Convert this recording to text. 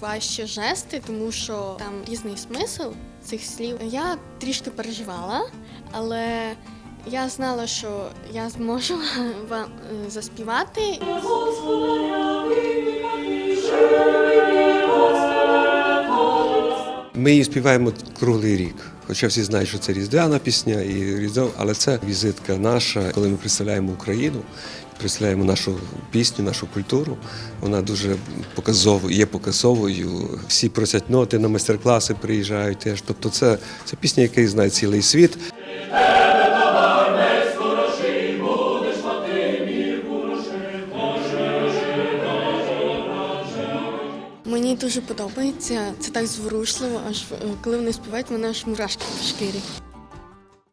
важче жести, тому що там різний смисл цих слів. Я трішки переживала, але я знала, що я зможу вам е, заспівати. Ми її співаємо круглий рік. Хоча всі знають, що це різдвяна пісня, і різдво, але це візитка наша, коли ми представляємо Україну, представляємо нашу пісню, нашу культуру. Вона дуже показово є показовою. Всі просять ноти на майстер-класи, приїжджають теж. Тобто, це, це пісня, яку знає цілий світ. Мені дуже подобається. Це так зворушливо, аж е, коли вони співають, мене аж мурашки в шкірі.